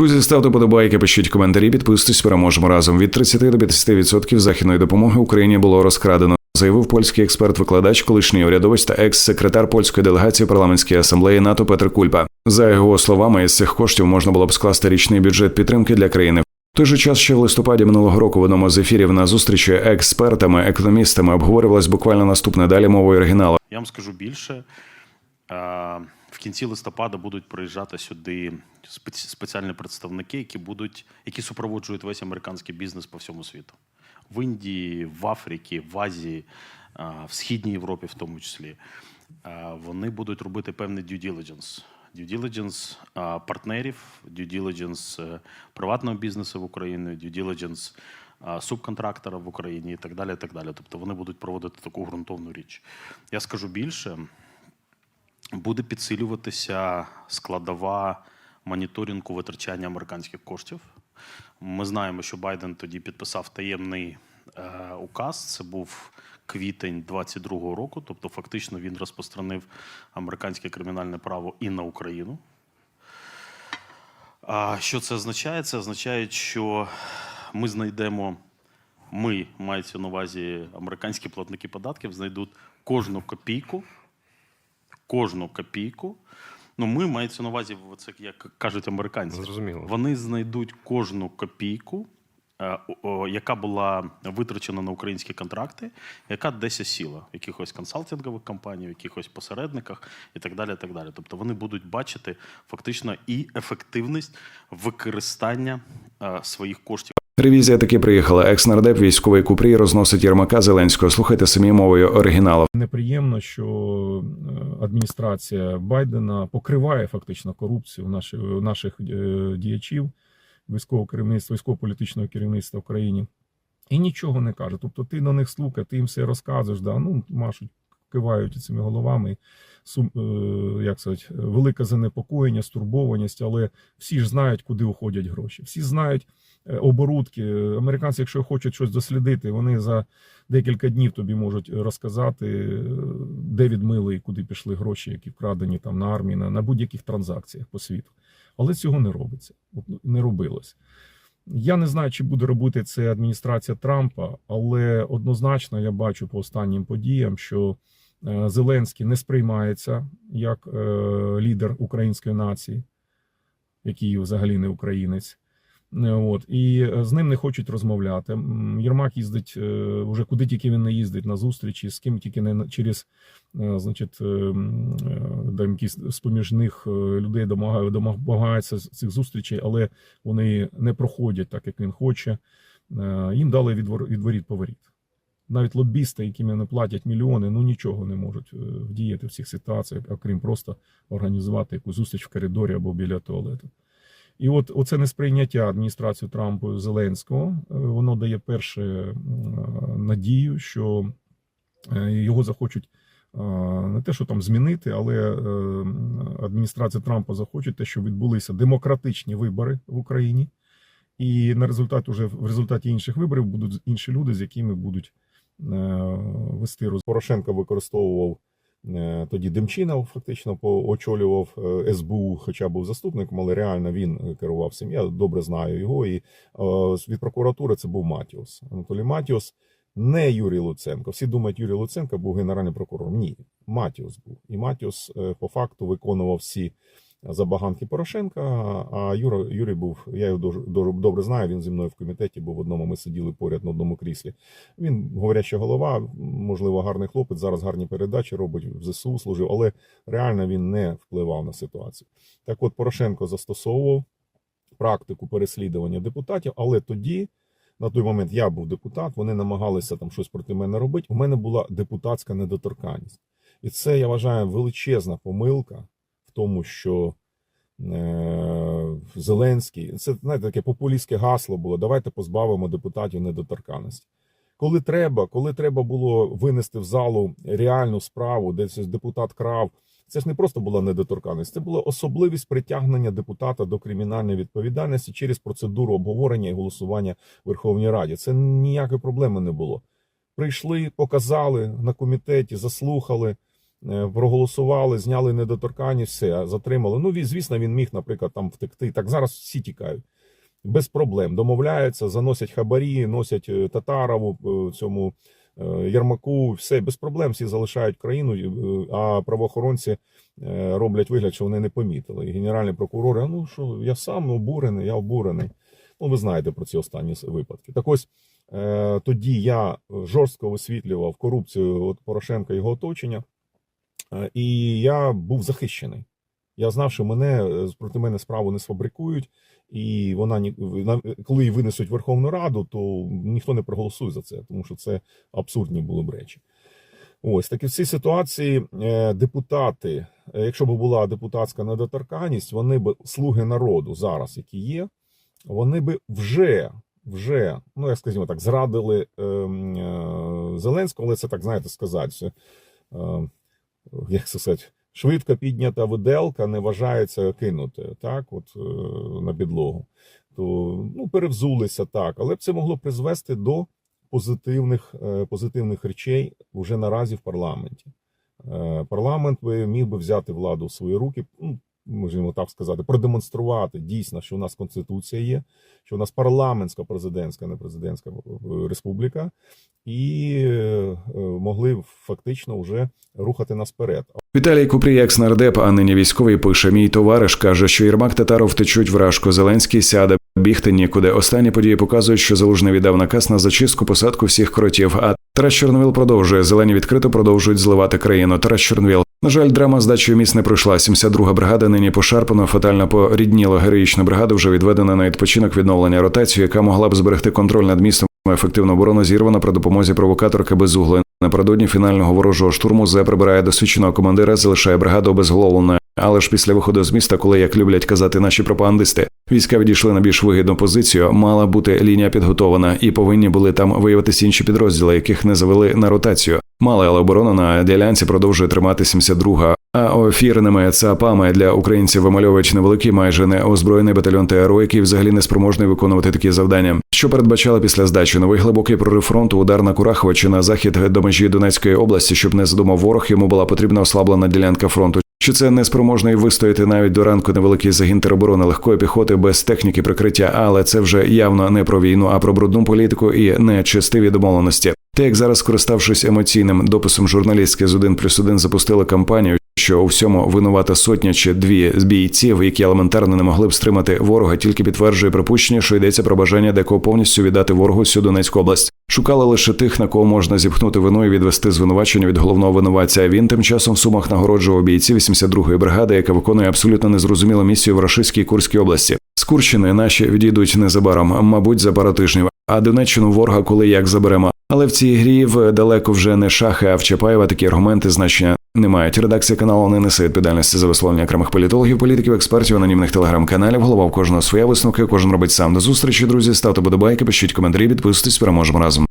Друзі, ставте подобайки, пишіть коментарі, підписуйтесь, переможемо разом. Від 30 до 50% західної допомоги Україні було розкрадено. Заявив польський експерт-викладач, колишній урядовець та екс-секретар польської делегації парламентської асамблеї НАТО Петр Кульпа. За його словами, із цих коштів можна було б скласти річний бюджет підтримки для країни. В той же час, ще в листопаді минулого року в одному з ефірів на зустрічі експертами, економістами обговорювалось буквально наступне далі мовою оригіналу. Я вам скажу більше. В кінці листопада будуть приїжджати сюди спеці- спеціальні представники, які будуть, які супроводжують весь американський бізнес по всьому світу. В Індії, в Африці, в Азії, в Східній Європі, в тому числі. Вони будуть робити певний due diligence. Due diligence партнерів, due diligence е, приватного бізнесу в Україні, due diligence субконтрактора в Україні і так далі. і так далі. Тобто вони будуть проводити таку ґрунтовну річ. Я скажу більше, буде підсилюватися складова моніторингу витрачання американських коштів. Ми знаємо, що Байден тоді підписав таємний е, указ. Це був квітень 22-го року. Тобто, фактично, він розпространив американське кримінальне право і на Україну. А що це означає? Це означає, що ми знайдемо, ми мається на увазі американські платники податків, знайдуть кожну копійку, кожну копійку. Ну, ми мається на увазі, це як кажуть американці. Зрозуміло. Вони знайдуть кожну копійку, е, яка була витрачена на українські контракти, яка десь осіла в якихось консалтингових компаній, в якихось посередниках і так далі. І так далі. Тобто вони будуть бачити фактично і ефективність використання е, своїх коштів. Ревізія таки приїхала. Екс-нардеп військовий купрій розносить Єрмака Зеленського. Слухайте самі мовою оригіналу. Неприємно, що е, адміністрація Байдена покриває фактично корупцію наших, наших е, діячів, військового керівництва, військово-політичного керівництва в країні, і нічого не каже. Тобто ти на них слухай, ти їм все розказуєш, да, ну машуть, кивають цими головами. Сум, е, як сказати, велике занепокоєння, стурбованість, але всі ж знають, куди уходять гроші. Всі знають е, оборудки. Американці, якщо хочуть щось дослідити, вони за декілька днів тобі можуть розказати, е, де відмили і куди пішли гроші, які вкрадені там на армії, на, на будь-яких транзакціях по світу. Але цього не робиться, не робилось. Я не знаю, чи буде робити це адміністрація Трампа, але однозначно я бачу по останнім подіям, що Зеленський не сприймається як е, лідер української нації, який взагалі не українець. Е, От і е, з ним не хочуть розмовляти. Єрмак їздить е, вже куди тільки він не їздить на зустрічі, з ким тільки не через, е, значить, е, е, там якісь з поміж них е, людей домагає- домагаються цих зустрічей, але вони не проходять так, як він хоче. Е, Їм дали відвор- відворіт поворіт. Навіть лобісти, яким не платять мільйони, ну нічого не можуть е, вдіяти в цих ситуаціях, окрім просто організувати якусь зустріч в коридорі або біля туалету. І от оце несприйняття адміністрацією Трампу Зеленського, е, воно дає перше е, надію, що його захочуть не те, що там змінити, але адміністрація Трампа захоче те, що відбулися демократичні вибори в Україні, і на результат уже в результаті інших виборів будуть інші люди, з якими будуть вести роз... Порошенко використовував е, тоді Демчина, фактично очолював е, СБУ, хоча був заступником, але реально він керував цим. Я добре знаю його. І е, від прокуратури це був Матіос. Анатолій Матіос, не Юрій Луценко. Всі думають, Юрій Луценко був генеральним прокурором. Ні, Матіос був. І Матіос е, по факту виконував всі забаганки Порошенка. А Юра, Юрій був, я його дуже, добре знаю. Він зі мною в комітеті був в одному. Ми сиділи поряд на одному кріслі. Він говоряча голова, можливо, гарний хлопець. Зараз гарні передачі робить в ЗСУ служив, але реально він не впливав на ситуацію. Так, от Порошенко застосовував практику переслідування депутатів, але тоді. На той момент я був депутат, вони намагалися там щось проти мене робити. У мене була депутатська недоторканність. І це, я вважаю, величезна помилка в тому, що е, Зеленський, це знаєте, таке популістське гасло було: давайте позбавимо депутатів недоторканності. Коли треба, коли треба було винести в залу реальну справу, де депутат крав, це ж не просто була недоторканність, це була особливість притягнення депутата до кримінальної відповідальності через процедуру обговорення і голосування в Верховній Раді. Це ніякої проблеми не було. Прийшли, показали на комітеті, заслухали. Е, проголосували, зняли недоторканність, все, затримали. Ну, звісно, він міг, наприклад, там втекти. Так зараз всі тікають. Без проблем. Домовляються, заносять хабарі, носять е, Татарову, е, цьому Єрмаку, все без проблем, всі залишають країну, а правоохоронці роблять вигляд, що вони не помітили. І генеральний прокурор, «А ну що, я сам обурений, я обурений. Ну, ви знаєте про ці останні випадки. Так ось тоді я жорстко висвітлював корупцію от Порошенка і його оточення, і я був захищений. Я знав, що мене е, проти мене справу не сфабрикують, і вона ні- коли її винесуть в Верховну Раду, то ніхто не проголосує за це, тому що це абсурдні були б речі. Ось так і в цій ситуації е, депутати, е, якщо б була депутатська недоторканність, вони б слуги народу зараз, які є, вони би вже, вже, ну як скажімо так, зрадили е, е, Зеленського, але це так знаєте сказати. Е, як це сказати, швидко піднята виделка не вважається кинутою, так, от е, на підлогу. То ну, перевзулися так, але б це могло призвести до позитивних, е, позитивних речей вже наразі в парламенті. Е, Парламент би міг би взяти владу в свої руки, ну, можемо так сказати, продемонструвати дійсно, що у нас конституція є, що у нас парламентська президентська, не президентська е, республіка, і е, е, могли фактично вже рухати нас вперед. Віталій Купрій, екс-нардеп, а нині військовий, пише: мій товариш каже, що Єрмак Татаров втечуть вражку. Зеленський сяде. Бігти нікуди. Останні події показують, що залужний віддав наказ на зачистку посадку всіх кротів. А Тарас Чорновіл продовжує. Зелені відкрито продовжують зливати країну. Тарас Чорновіл. На жаль, драма здачі міст не пройшла. 72-га бригада нині пошарпано, фатально порідніла. Героїчна бригада вже відведена на відпочинок відновлення ротацію, яка могла б зберегти контроль над містом. Ефективну оборону зірвана при допомозі провокаторки безуглої. Напередодні фінального ворожого штурму Зе прибирає досвідченого командира, залишає бригаду обезголовленою. Але ж після виходу з міста, коли як люблять казати наші пропагандисти, війська відійшли на більш вигідну позицію, мала бути лінія підготована, і повинні були там виявитися інші підрозділи, яких не завели на ротацію. Мали, але оборона на ділянці продовжує тримати 72-га. А офірними ЦАПами для українців вимальовують невеликий, майже не озброєний батальйон ТРО, який взагалі не спроможний виконувати такі завдання. Що передбачали після здачі новий глибокий прорив фронту, удар на Курахове чи на захід до межі Донецької області, щоб не задумав ворог, йому була потрібна ослаблена ділянка фронту. Чи це неспроможний вистояти навіть до ранку невеликий загін тероборони легкої піхоти без техніки прикриття, але це вже явно не про війну, а про брудну політику і нечестиві домовленості. Те, як зараз, скориставшись емоційним дописом журналістки з 1 плюс 1 запустили кампанію, що у всьому винувата сотня чи дві з бійців, які елементарно не могли б стримати ворога, тільки підтверджує припущення, що йдеться про бажання декого повністю віддати ворогу всю Донецьку область. Шукали лише тих, на кого можна зіпхнути вину і відвести звинувачення від головного винуватця. Він тим часом в сумах нагороджував бійців 82-ї бригади, яка виконує абсолютно незрозумілу місію в Рашистській Курській області. З Курщини наші відійдуть незабаром, мабуть, за пару тижнів. А Донеччину ворога коли як заберемо. Але в цій грі в далеко вже не шахи, а в Чапаєва такі аргументи значення не мають. Редакція каналу не несе відповідальності за висловлення окремих політологів, політиків, експертів, анонімних телеграм-каналів. Голова в кожного своя висновки, кожен робить сам. До зустрічі, друзі. Ставте подобайки, пишіть коментарі, підписуйтесь, переможемо разом.